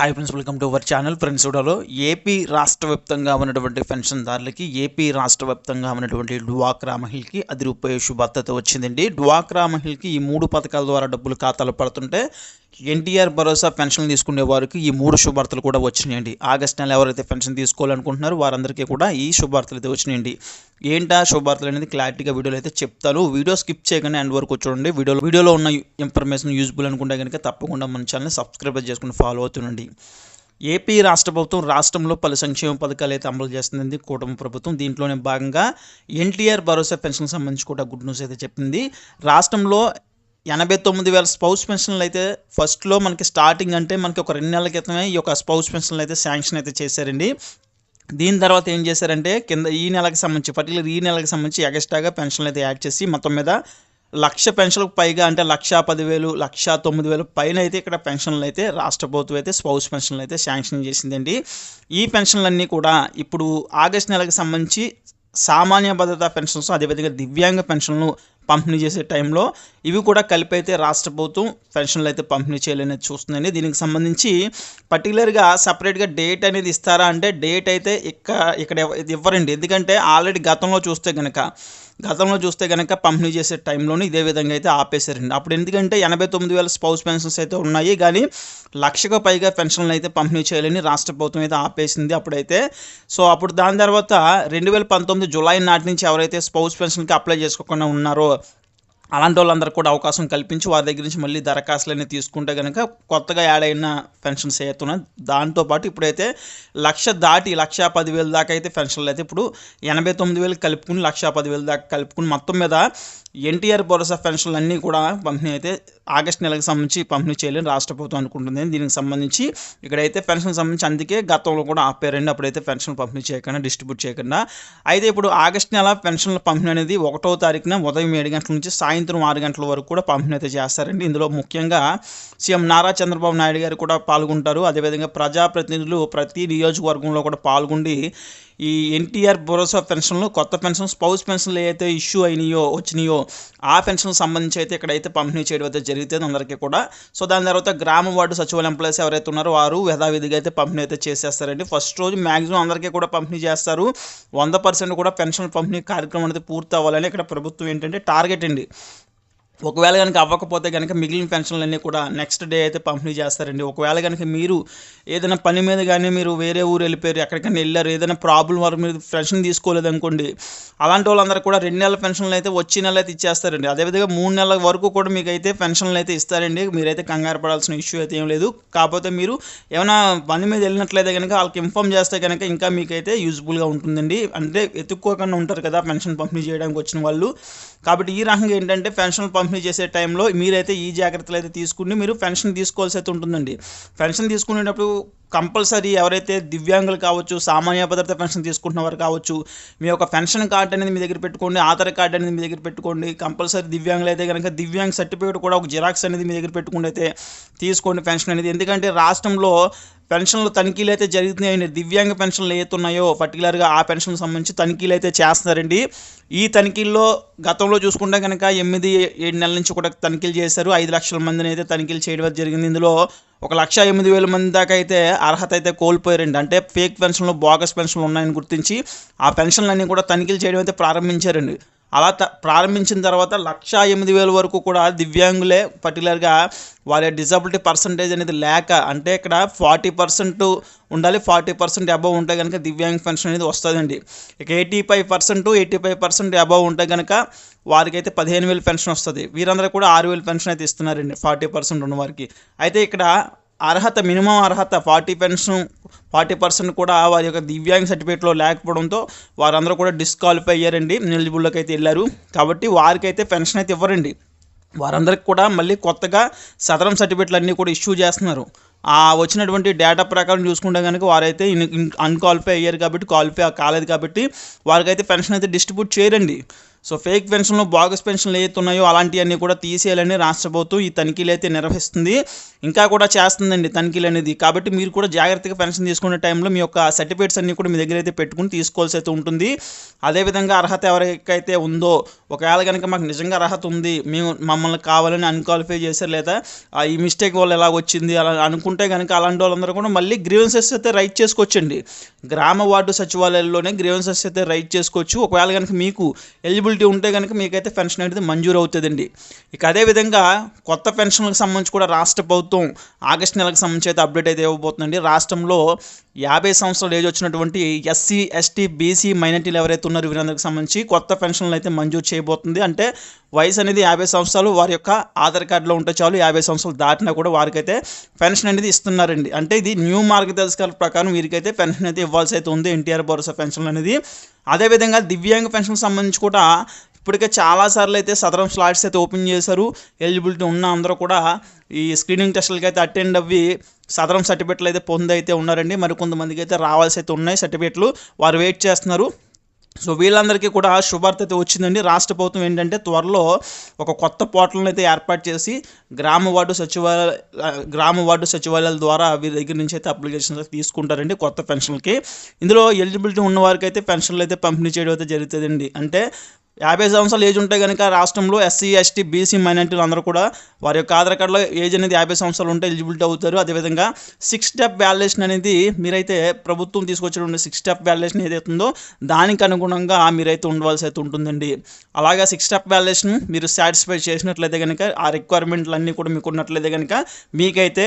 Hi friends welcome to our channel friends చూడాలో AP రాష్ట్ర వ్యాప్తంగా ఉన్నటువంటి పెన్షన్దారులకి ఏపీ రాష్ట్ర వ్యాప్తంగా ఉన్నటువంటి డ్వాక్రా మహిళకి అది రూపాయి శుభార్తత వచ్చిందండి. డ్వాక్రా మహిళకి ఈ మూడు పథకాల ద్వారా డబ్బులు ఖాతాలో పడుతుంటే ఎన్టీఆర్ భరోసా పెన్షన్ తీసుకునే వారికి ఈ మూడు శుభార్తలు కూడా వచ్చినాయండి. ఆగస్ట్ నెల ఎవరైతే పెన్షన్ తీసుకోవాలనుకుంటున్నారో వారందరికీ కూడా ఈ శుభార్తలు అయితే వచ్చినాయండి. ఏంటా శుభార్తలు అనేది క్లారిటీగా వీడియోలో అయితే చెప్తాను. వీడియో స్కిప్ చేయగానే ఎండ్ వరకు చూడండి. వీడియోలో వీడియోలో ఉన్న ఇన్ఫర్మేషన్ యూజ్ఫుల్ అనుకుంటే కనుక తప్పకుండా మన ఛానల్ని సబ్స్క్రైబ్ చేసుకుని ఫాలో అవుతుండండి. ఏపీ రాష్ట్ర ప్రభుత్వం రాష్ట్రంలో పలు సంక్షేమ పథకాలు అయితే అమలు చేస్తుంది కూటమి ప్రభుత్వం. దీంట్లోనే భాగంగా ఎన్టీఆర్ భరోసా పెన్షన్ సంబంధించి కూడా గుడ్ న్యూస్ అయితే చెప్పింది. రాష్ట్రంలో ఎనభై తొమ్మిది వేల స్పౌస్ పెన్షన్లు అయితే ఫస్ట్లో మనకి స్టార్టింగ్ అంటే మనకి ఒక రెండు నెలల క్రితమే ఈ యొక్క స్పౌస్ పెన్షన్లు అయితే శాంక్షన్ అయితే చేశారండి. దీని తర్వాత ఏం చేశారంటే కింద ఈ నెలకు సంబంధించి పర్టికులర్ ఈ నెలకు సంబంధించి ఎక్స్ట్రాగా పెన్షన్లు అయితే యాడ్ చేసి మొత్తం మీద లక్ష పెన్షన్లకు పైగా అంటే లక్ష పదివేలు లక్ష తొమ్మిది వేలు పైన అయితే ఇక్కడ పెన్షన్లు అయితే రాష్ట్ర ప్రభుత్వం అయితే స్పౌస్ పెన్షన్లు అయితే శాంక్షన్ చేసిందండి. ఈ పెన్షన్లన్నీ కూడా ఇప్పుడు ఆగస్ట్ నెలకు సంబంధించి సామాన్య భద్రతా పెన్షన్స్ అదేవిధంగా దివ్యాంగ పెన్షన్లు పంపిణీ చేసే టైంలో ఇవి కూడా కలిపి అయితే రాష్ట్ర ప్రభుత్వం పెన్షన్లు అయితే పంపిణీ చేయాలనేది చూస్తుందండి. దీనికి సంబంధించి పర్టికులర్గా సపరేట్గా డేట్ అనేది ఇస్తారా అంటే డేట్ అయితే ఇక్కడ ఇక్కడ ఇవ్వరండి. ఎందుకంటే ఆల్రెడీ గతంలో చూస్తే కనుక గతంలో చూస్తే కనుక పంపిణీ చేసే టైంలోనే ఇదే విధంగా అయితే ఆపేశారండి. అప్పుడు ఎందుకంటే ఎనభై తొమ్మిది వేల స్పౌస్ పెన్షన్స్ అయితే ఉన్నాయి. కానీ లక్షకు పైగా పెన్షన్లు అయితే పంపిణీ చేయాలని రాష్ట్ర ప్రభుత్వం అయితే ఆపేసింది అప్పుడైతే. సో అప్పుడు దాని తర్వాత రెండు వేల పంతొమ్మిది జులై నాటి నుంచి ఎవరైతే స్పౌస్ పెన్షన్కి అప్లై చేసుకోకుండా ఉన్నారో అలాంటి వాళ్ళందరికీ కూడా అవకాశం కల్పించి వారి దగ్గర నుంచి మళ్ళీ దరఖాస్తులన్నీ తీసుకుంటే కనుక కొత్తగా యాడ్ అయిన పెన్షన్స్ అవుతున్నాయి దాంతోపాటు ఇప్పుడైతే లక్ష దాటి లక్ష పదివేల దాకా అయితే పెన్షన్లు అయితే ఇప్పుడు ఎనభై తొమ్మిది వేలు కలుపుకుని లక్ష పదివేల దాకా కలుపుకుని మొత్తం మీద ఎన్టీఆర్ భరోసా పెన్షన్లు అన్నీ కూడా పంపిణీ అయితే ఆగస్ట్ నెలకు సంబంధించి పంపిణీ చేయాలని రాష్ట్ర ప్రభుత్వం అనుకుంటుంది. దీనికి సంబంధించి ఇక్కడైతే పెన్షన్ సంబంధించి అందుకే గతంలో కూడా ఆపారండి అప్పుడైతే పెన్షన్ పంపిణీ చేయకుండా డిస్ట్రిబ్యూట్ చేయకుండా. అయితే ఇప్పుడు ఆగస్ట్ నెల పెన్షన్ల పంపిణీ అనేది ఒకటో తారీఖున ఉదయం ఏడు గంటల నుంచి సాయంత్రం ఆరు గంటల వరకు కూడా పంపిణీ అయితే చేస్తారండి. ఇందులో ముఖ్యంగా సీఎం నారా చంద్రబాబు నాయుడు గారు కూడా పాల్గొంటారు. అదేవిధంగా ప్రజాప్రతినిధులు ప్రతి నియోజకవర్గంలో కూడా పాల్గొండి ఈ ఎన్టీఆర్ భరోసా పెన్షన్లు కొత్త పెన్షన్ స్పౌస్ పెన్షన్లు ఏదైతే ఇష్యూ అయినాయో వచ్చినాయో ఆ పెన్షన్ సంబంధించి అయితే ఇక్కడైతే పంపిణీ చేయడం అయితే జరుగుతుంది అందరికీ కూడా. సో దాని తర్వాత గ్రామ వార్డు సచివాలయం ఎంప్లాయీస్ ఎవరైతే ఉన్నారో వారు యథావిధిగా అయితే పంపిణీ అయితే చేసేస్తారండి. ఫస్ట్ రోజు మ్యాక్సిమం అందరికీ కూడా పంపిణీ చేస్తారు. వంద పర్సెంట్ కూడా పెన్షన్ పంపిణీ కార్యక్రమం అనేది పూర్తి అవ్వాలని ఇక్కడ ప్రభుత్వం ఏంటంటే టార్గెట్ అండి. ఒకవేళ కనుక అవ్వకపోతే కనుక మిగిలిన పెన్షన్లన్నీ కూడా నెక్స్ట్ డే అయితే పంపిణీ చేస్తారండి. ఒకవేళ కనుక మీరు ఏదైనా పని మీద కానీ మీరు వేరే ఊరు వెళ్ళిపోయారు ఎక్కడికైనా వెళ్ళారు ఏదైనా ప్రాబ్లం వారు మీరు పెన్షన్ తీసుకోలేదు అనుకోండి అలాంటి వాళ్ళందరూ కూడా రెండు నెలల పెన్షన్లు అయితే వచ్చే నెల అయితే ఇచ్చేస్తారండి. అదేవిధంగా మూడు నెలల వరకు కూడా మీకు అయితే పెన్షన్లు అయితే ఇస్తారండి. మీరైతే కంగారు పడాల్సిన ఇష్యూ అయితే ఏం లేదు. కాకపోతే మీరు ఏమైనా పని మీద వెళ్ళినట్లయితే కనుక వాళ్ళకి ఇన్ఫామ్ చేస్తే కనుక ఇంకా మీకైతే యూజ్ఫుల్గా ఉంటుందండి. అంటే ఎత్తుక్కోకుండా ఉంటారు కదా పెన్షన్ పంపిణీ చేయడానికి వచ్చిన వాళ్ళు. కాబట్టి ఈ రకంగా ఏంటంటే పెన్షన్ పంపిణీ చేసే టైంలో మీరైతే ఈ జాగ్రత్తలు అయితే తీసుకుని మీరు పెన్షన్ తీసుకోవాల్సి అయితే ఉంటుందండి. పెన్షన్ తీసుకునేటప్పుడు కంపల్సరీ ఎవరైతే దివ్యాంగులు కావచ్చు సామాన్య భద్రత పెన్షన్ తీసుకుంటున్న వారు కావచ్చు మీ యొక్క పెన్షన్ కార్డు అనేది మీ దగ్గర పెట్టుకోండి ఆధార్ కార్డు అనేది మీ దగ్గర పెట్టుకోండి కంపల్సరీ దివ్యాంగులు అయితే కనుక దివ్యాంగ్ సర్టిఫికేట్ కూడా ఒక జిరాక్స్ అనేది మీ దగ్గర పెట్టుకుంటే అయితే తీసుకోండి పెన్షన్ అనేది. ఎందుకంటే రాష్ట్రంలో పెన్షన్లు తనిఖీలు అయితే జరుగుతున్నాయండి దివ్యాంగ పెన్షన్లు ఏతున్నాయో పర్టికులర్గా ఆ పెన్షన్ సంబంధించి తనిఖీలు అయితే చేస్తున్నారండి. ఈ తనిఖీల్లో గతంలో చూసుకుంటే కనుక ఎనిమిది ఏడు నెలల నుంచి కూడా తనిఖీలు చేశారు. ఐదు లక్షల మందిని అయితే తనిఖీలు చేయడం జరిగింది. ఇందులో ఒక లక్ష ఎనిమిది వేల మంది దాకా అయితే అర్హత అయితే కోల్పోయారండి. అంటే ఫేక్ పెన్షన్లు బోగస్ పెన్షన్లు ఉన్నాయని గుర్తించి ఆ పెన్షన్లన్నీ కూడా తనిఖీలు చేయడం అయితే ప్రారంభించారండి. అలా త ప్రారంభించిన తర్వాత లక్ష ఎనిమిది వేల వరకు కూడా దివ్యాంగులే పర్టికులర్గా వారి డిజబిలిటీ పర్సంటేజ్ అనేది లేక అంటే ఇక్కడ ఫార్టీ పర్సెంట్ ఉండాలి ఫార్టీ పర్సెంట్ అబవ్ ఉంటే కనుక దివ్యాంగ్ పెన్షన్ అనేది వస్తుందండి. ఇక eighty five percent eighty five percent above ఉంటే కనుక వారికైతే పదిహేను వేలు పెన్షన్ వస్తుంది. వీరందరూ కూడా ఆరు వేలు పెన్షన్ అయితే ఇస్తున్నారండి ఫార్టీ పర్సెంట్ ఉన్న వారికి అయితే ఇక్కడ అర్హత మినిమం అర్హత ఫార్టీ పెన్షన్ ఫార్టీ పర్సెంట్ కూడా వారి యొక్క దివ్యాంగ్ సర్టిఫికేట్లో లేకపోవడంతో వారందరూ కూడా డిస్క్వాలిఫై అయ్యారండి ఎలిజిబుల్లోకి అయితే వెళ్ళారు. కాబట్టి వారికైతే పెన్షన్ అయితే ఇవ్వరండి. వారందరికి కూడా మళ్ళీ కొత్తగా సదరం సర్టిఫికేట్లు అన్నీ కూడా ఇష్యూ చేస్తున్నారు. ఆ వచ్చినటువంటి డేటా ప్రకారం చూసుకుంటే కనుక వారైతే అన్క్వాలిఫై అయ్యారు కాబట్టి క్వాలిఫై కాలేదు కాబట్టి వారికైతే పెన్షన్ అయితే డిస్ట్రిబ్యూట్ చేయరండి. సో ఫేక్ పెన్షన్లు బాగస్ పెన్షన్లు ఏవైతున్నాయో అలాంటివన్నీ కూడా తీసేయాలని రాష్ట్ర ప్రభుత్వం ఈ తనిఖీలు అయితే నిర్వహిస్తుంది. ఇంకా కూడా చేస్తుందండి తనిఖీలు అనేది. కాబట్టి మీరు కూడా జాగ్రత్తగా పెన్షన్ తీసుకునే టైంలో మీ యొక్క సర్టిఫికేట్స్ అన్నీ కూడా మీ దగ్గర అయితే పెట్టుకుని తీసుకోవాల్సి అయితే ఉంటుంది. అదేవిధంగా అర్హత ఎవరికైతే ఉందో ఒకవేళ కనుక మాకు నిజంగా అర్హత ఉంది మేము మమ్మల్ని కావాలని అన్క్వాలిఫై చేశారు లేదా ఈ మిస్టేక్ వల్ల ఎలా వచ్చింది అలా అనుకుంటే కనుక అలాంటి వాళ్ళందరూ కూడా మళ్ళీ గ్రీవెన్సెస్ అయితే రైట్ చేసుకోవచ్చండి. గ్రామ వార్డు సచివాలయాల్లోనే గ్రీవెన్సెస్ అయితే రైట్ చేసుకోవచ్చు. ఒకవేళ కనుక మీకు ఎలిజిబుల్ ఎలిజిబిలిటీ ఉంటే కనుక మీకైతే పెన్షన్ అనేది మంజూరు అవుతుందండి. ఇక అదేవిధంగా కొత్త పెన్షన్లకు సంబంధించి కూడా రాష్ట్ర ప్రభుత్వం ఆగస్టు నెలకు సంబంధించి అయితే అప్డేట్ అయితే ఇవ్వబోతుందండి. రాష్ట్రంలో యాభై సంవత్సరాలు ఏజ్ వచ్చినటువంటి ఎస్సీ ఎస్టీ బీసీ మైనార్టీలు ఎవరైతే ఉన్నారో వీరందరికి సంబంధించి కొత్త పెన్షన్లు అయితే మంజూరు చేయబోతుంది. అంటే వయసు అనేది యాభై సంవత్సరాలు వారి యొక్క ఆధార్ కార్డులో ఉంటే చాలు యాభై సంవత్సరాలు దాటినా కూడా వారికైతే పెన్షన్ అనేది ఇస్తున్నారండి. అంటే ఇది న్యూ మార్గదర్శకాల ప్రకారం వీరికైతే పెన్షన్ అయితే ఇవ్వాల్సి అయితే ఉంది. ఎన్టీఆర్ భరోసా పెన్షన్ అనేది. అదేవిధంగా దివ్యాంగ పెన్షన్ సంబంధించి కూడా ఇప్పటికే చాలాసార్లు అయితే సదరం స్లాట్స్ అయితే ఓపెన్ చేశారు. ఎలిజిబిలిటీ ఉన్న అందరూ కూడా ఈ స్క్రీనింగ్ టెస్టులకి అయితే అటెండ్ అవ్వి సదరం సర్టిఫికెట్లు అయితే పొంది అయితే ఉన్నారండి. మరి కొంతమందికి అయితే రావాల్సి అయితే ఉన్నాయి సర్టిఫికెట్లు. వారు వెయిట్ చేస్తున్నారు. సో వీళ్ళందరికీ కూడా శుభార్త అయితే వచ్చిందండి. రాష్ట్ర ప్రభుత్వం ఏంటంటే త్వరలో ఒక కొత్త పోర్టల్ని అయితే ఏర్పాటు చేసి గ్రామ వార్డు సచివాలయ గ్రామ వార్డు సచివాలయాల ద్వారా వీరి దగ్గర నుంచి అయితే అప్లికేషన్స్ అయితే తీసుకుంటారండి కొత్త పెన్షన్లకి. ఇందులో ఎలిజిబిలిటీ ఉన్న వారికి అయితే పెన్షన్లు అయితే పంపిణీ చేయడం అయితే జరుగుతుందండి. అంటే యాభై సంవత్సరాలు ఏజ్ ఉంటే కనుక రాష్ట్రంలో ఎస్సీ ఎస్టీ బీసీ మైనార్టీలు అందరూ కూడా వారి యొక్క ఆధార్ కార్డులో ఏజ్ అనేది యాభై సంవత్సరాలు ఉంటే ఎలిజిబిలిటీ అవుతారు. అదేవిధంగా సిక్స్ స్టెప్ వ్యాలిడేషన్ అనేది మీరైతే ప్రభుత్వం తీసుకొచ్చినటువంటి సిక్స్ స్టెప్ వ్యాలిడేషన్ ఏదైతే ఉందో దానికి అనుగుణంగా మీరైతే ఉండవలసి అయితే ఉంటుందండి. అలాగా సిక్స్ స్టెప్ వ్యాలిడేషన్ మీరు సాటిస్ఫై చేసినట్లయితే కనుక ఆ రిక్వైర్మెంట్లు అన్నీ కూడా మీకు ఉన్నట్లయితే కనుక మీకైతే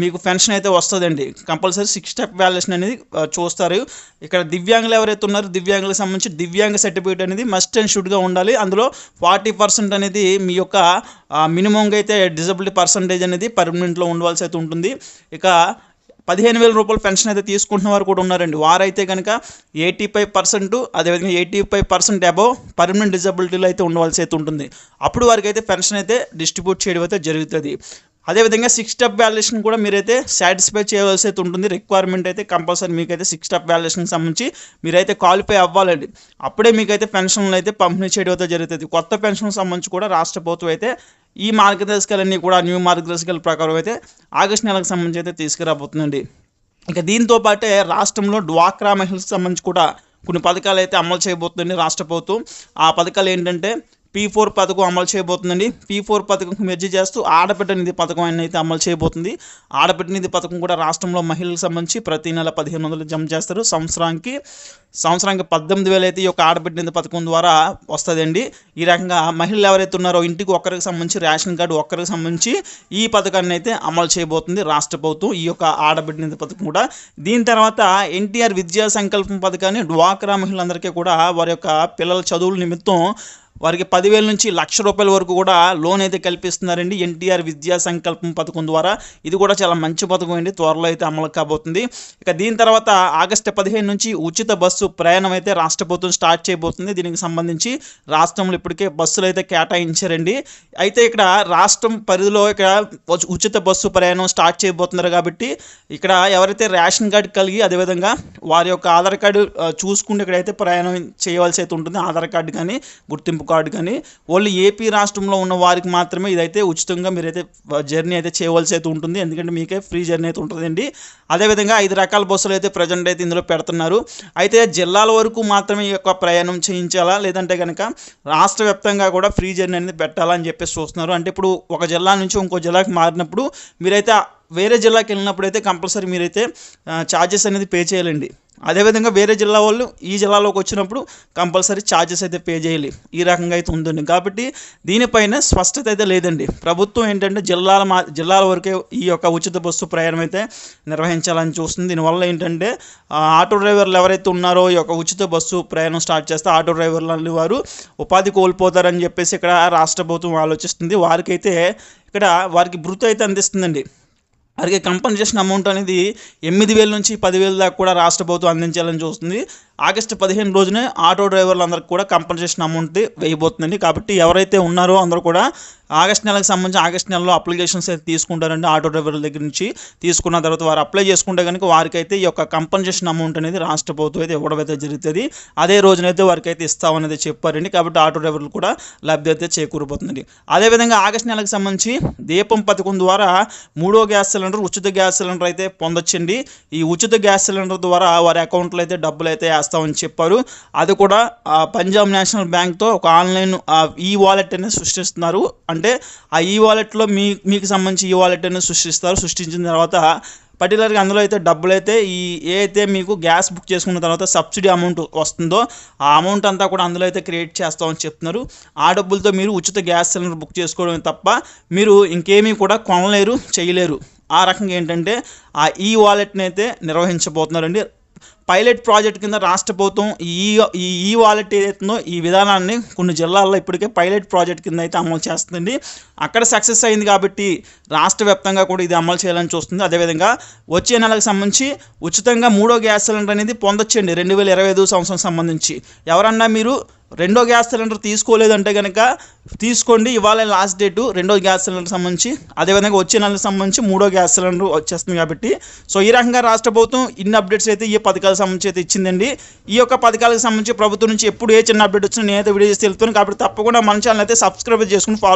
మీకు పెన్షన్ అయితే వస్తుందండి. కంపల్సరీ సిక్స్ స్టెప్ వ్యాల్యుయేషన్ అనేది చూస్తారు. ఇక్కడ దివ్యాంగులు ఎవరైతే ఉన్నారో దివ్యాంగులకు సంబంధించి దివ్యాంగ సర్టిఫికేట్ అనేది మస్ట్ అండ్ షుడ్గా ఉండాలి. అందులో ఫార్టీ పర్సెంట్ అనేది మీ యొక్క మినిమంగా అయితే డిజబిలిటీ పర్సంటేజ్ అనేది పర్మనెంట్లో ఉండవలసి అయితే ఉంటుంది. ఇక పదిహేను వేల రూపాయల పెన్షన్ అయితే తీసుకుంటున్న వారు కూడా ఉన్నారండి. వారైతే కనుక ఎయిటీ ఫైవ్ పర్సెంట్ అదేవిధంగా eighty five percent above permanent డిజబిలిటీలో అయితే ఉండవలసి అయితే ఉంటుంది. అప్పుడు వారికి అయితే పెన్షన్ అయితే డిస్ట్రిబ్యూట్ చేయడం అయితే జరుగుతుంది. అదేవిధంగా సిక్స్ స్టెప్ వ్యాల్యుయేషన్ కూడా మీరైతే సాటిస్ఫై చేయవలసి అయితే ఉంటుంది. రిక్వైర్మెంట్ అయితే కంపల్సరీ మీకైతే సిక్స్ స్టెప్ వ్యాల్యుయేషన్కి సంబంధించి మీరైతే క్వాలిఫై అవ్వాలండి. అప్పుడే మీకైతే పెన్షన్లు అయితే పంపిణీ చేయడం అయితే జరుగుతుంది. కొత్త పెన్షన్ సంబంధించి కూడా రాష్ట్ర ప్రభుత్వం అయితే ఈ మార్గదర్శకాలన్నీ కూడా న్యూ మార్గదర్శకాల ప్రకారం అయితే ఆగస్టు నెలకు సంబంధించి అయితే తీసుకురాబోతుందండి. ఇక దీంతో పాటే రాష్ట్రంలో డ్వాక్రా మహిళలకు సంబంధించి కూడా కొన్ని పథకాలు అయితే అమలు చేయబోతుందండి రాష్ట్ర ప్రభుత్వం. ఆ పథకాలు ఏంటంటే పీ ఫోర్ పథకం అమలు చేయబోతుందండి. పీ ఫోర్ పథకం మెర్జీ చేస్తూ ఆడబిడ్డ నిధి పథకం అని అయితే అమలు చేయబోతుంది. ఆడబిడ్డ నిధి పథకం కూడా రాష్ట్రంలో మహిళలకు సంబంధించి ప్రతి నెల పదిహేను వందలు జమ చేస్తారు. సంవత్సరానికి సంవత్సరానికి పద్దెనిమిది వేలు అయితే ఈ యొక్క ఆడబిడ్డ నిధి పథకం ద్వారా వస్తుందండి. ఈ రకంగా మహిళలు ఎవరైతే ఉన్నారో ఇంటికి ఒక్కరికి సంబంధించి రేషన్ కార్డు ఒక్కరికి సంబంధించి ఈ పథకాన్ని అయితే అమలు చేయబోతుంది రాష్ట్ర ప్రభుత్వం ఈ యొక్క ఆడబిడ్డ నిధి పథకం కూడా. దీని తర్వాత ఎన్టీఆర్ విద్యా సంకల్పం పథకాన్ని డ్వాక్రా మహిళలందరికీ కూడా వారి యొక్క పిల్లల చదువుల నిమిత్తం వారికి పదివేల నుంచి లక్ష రూపాయల వరకు కూడా లోన్ అయితే కల్పిస్తున్నారండి. ఎన్టీఆర్ విద్యా సంకల్పం పథకం ద్వారా. ఇది కూడా చాలా మంచి పథకం అండి. త్వరలో అయితే అమలు కాబోతుంది. ఇక దీని తర్వాత ఆగస్టు పదిహేను నుంచి ఉచిత బస్సు ప్రయాణం అయితే రాష్ట్ర ప్రభుత్వం స్టార్ట్ చేయబోతుంది. దీనికి సంబంధించి రాష్ట్రంలో ఇప్పటికే బస్సులు అయితే కేటాయించారండి. అయితే ఇక్కడ రాష్ట్రం పరిధిలో ఇక్కడ ఉచిత బస్సు ప్రయాణం స్టార్ట్ చేయబోతున్నారు కాబట్టి ఇక్కడ ఎవరైతే రేషన్ కార్డు కలిగి అదేవిధంగా వారి యొక్క ఆధార్ కార్డు చూసుకుంటే ఇక్కడైతే ప్రయాణం చేయవలసి అయితే ఉంటుంది. ఆధార్ కార్డు కానీ గుర్తింపు కార్డు కానీ ఓన్లీ ఏపీ రాష్ట్రంలో ఉన్న వారికి మాత్రమే ఇదైతే ఉచితంగా మీరైతే జర్నీ అయితే చేయవలసి అయితే ఉంటుంది. ఎందుకంటే మీకే ఫ్రీ జర్నీ అయితే ఉంటుందండి. అదేవిధంగా ఐదు రకాల బస్సులు అయితే ప్రజెంట్ అయితే ఇందులో పెడుతున్నారు. అయితే జిల్లాల వరకు మాత్రమే ఈ యొక్క ప్రయాణం చేయించాలా? లేదంటే కనుక రాష్ట్ర వ్యాప్తంగా కూడా ఫ్రీ జర్నీ అనేది పెట్టాలా అని చెప్పేసి చూస్తున్నారు. అంటే ఇప్పుడు ఒక జిల్లా నుంచి ఇంకో జిల్లాకి మారినప్పుడు మీరైతే వేరే జిల్లాకి వెళ్ళినప్పుడు అయితే కంపల్సరీ మీరైతే ఛార్జెస్ అనేది పే చేయాలండి. అదేవిధంగా వేరే జిల్లా వాళ్ళు ఈ జిల్లాలోకి వచ్చినప్పుడు కంపల్సరీ ఛార్జెస్ అయితే పే చేయాలి. ఈ రకంగా అయితే ఉందండి. కాబట్టి దీనిపైన స్పష్టత అయితే లేదండి. ప్రభుత్వం ఏంటంటే జిల్లాల మా జిల్లాల వరకే ఈ యొక్క ఉచిత బస్సు ప్రయాణం అయితే నిర్వహించాలని చూస్తుంది. దీనివల్ల ఏంటంటే ఆటో డ్రైవర్లు ఎవరైతే ఉన్నారో ఈ యొక్క ఉచిత బస్సు ప్రయాణం స్టార్ట్ చేస్తే ఆటో డ్రైవర్లు వారు ఉపాధి కోల్పోతారని చెప్పేసి ఇక్కడ రాష్ట్ర ప్రభుత్వం ఆలోచిస్తుంది. వారికైతే ఇక్కడ వారికి భృతి అయితే అందిస్తుందండి. వారికి కంపన్సేషన్ అమౌంట్ అనేది ఎనిమిది వేల నుంచి పదివేల దాకా కూడా రాష్ట్ర ప్రభుత్వం అందించాలని చూస్తుంది. ఆగస్టు పదిహేను రోజునే ఆటో డ్రైవర్లందరికీ కూడా కంపన్సేషన్ అమౌంట్ వేయబోతుందండి. కాబట్టి ఎవరైతే ఉన్నారో అందరూ కూడా ఆగస్ట్ నెలకు సంబంధించి ఆగస్ట్ నెలలో అప్లికేషన్స్ అయితే తీసుకుంటారండి ఆటో డ్రైవర్ల దగ్గర నుంచి. తీసుకున్న తర్వాత వారు అప్లై చేసుకుంటే కనుక వారికైతే ఈ యొక్క కంపన్సేషన్ అమౌంట్ అనేది రాష్ట్ర ప్రభుత్వం అయితే ఇవ్వడం అయితే జరుగుతుంది. అదే రోజునైతే వారికి అయితే ఇస్తామనేది చెప్పారండి. కాబట్టి ఆటో డ్రైవర్లు కూడా లబ్ధి అయితే చేకూరిపోతుందండి అదేవిధంగా ఆగస్ట్ నెలకు సంబంధించి దీపం పథకం ద్వారా మూడో గ్యాస్ సిలిండర్ ఉచిత గ్యాస్ సిలిండర్ అయితే పొందొచ్చండి. ఈ ఉచిత గ్యాస్ సిలిండర్ ద్వారా వారి అకౌంట్లో అయితే డబ్బులు అయితే చేస్తామని చెప్పారు. అది కూడా పంజాబ్ నేషనల్ బ్యాంక్తో ఒక ఆన్లైన్ ఈ వాలెట్ అనేది సృష్టిస్తున్నారు. అంటే ఆ ఈ వాలెట్లో మీ మీకు సంబంధించి ఈ వాలెట్ అనేది సృష్టిస్తారు. సృష్టించిన తర్వాత పర్టికులర్గా అందులో అయితే డబ్బులు అయితే ఈ ఏ అయితే మీకు గ్యాస్ బుక్ చేసుకున్న తర్వాత సబ్సిడీ అమౌంట్ వస్తుందో ఆ అమౌంట్ అంతా కూడా అందులో అయితే క్రియేట్ చేస్తామని చెప్తున్నారు. ఆ డబ్బులతో మీరు ఉచిత గ్యాస్ సిలిండర్ బుక్ చేసుకోవడం తప్ప మీరు ఇంకేమీ కూడా కొనలేరు చేయలేరు. ఆ రకంగా ఏంటంటే ఆ ఈ వాలెట్ని అయితే నిర్వహించబోతున్నారండి. పైలట్ ప్రాజెక్ట్ కింద రాష్ట్ర ప్రభుత్వం ఈ ఈ ఈ వాలెట్ ఏదైతుందో ఈ విధానాన్ని కొన్ని జిల్లాల్లో ఇప్పటికే పైలట్ ప్రాజెక్ట్ కింద అయితే అమలు చేస్తుంది అక్కడ సక్సెస్ అయింది కాబట్టి రాష్ట్ర వ్యాప్తంగా కూడా ఇది అమలు చేయాలని చూస్తుంది. అదేవిధంగా వచ్చే నెలకు సంబంధించి ఉచితంగా మూడో గ్యాస్ సిలిండర్ అనేది పొందొచ్చండి. రెండు వేల ఇరవై ఐదు సంవత్సరం సంబంధించి. ఎవరన్నా మీరు రెండో గ్యాస్ సిలిండర్ తీసుకోలేదంటే కనుక తీసుకోండి ఇవాళ లాస్ట్ డేటు రెండో గ్యాస్ సిలిండర్ సంబంధించి అదేవిధంగా వచ్చే నెలకు సంబంధించి మూడో గ్యాస్ సిలిండర్ వచ్చేస్తుంది కాబట్టి. సో ఈ రకంగా రాష్ట్ర ప్రభుత్వం ఇన్ని అప్డేట్స్ అయితే ఈ పథకాలకు సంబంధించి అయితే ఇచ్చిందండి. ఈ యొక్క పథకాలకు సంబంధించి ప్రభుత్వం నుంచి ఎప్పుడు ఏ చిన్న అప్డేట్ వచ్చినా నేనైతే వీడియో చేసి తెలుపుతాను కాబట్టి తప్పకుండా మన ఛానల్ అయితే సబ్స్క్రైబ్ చేసుకుని ఫాలో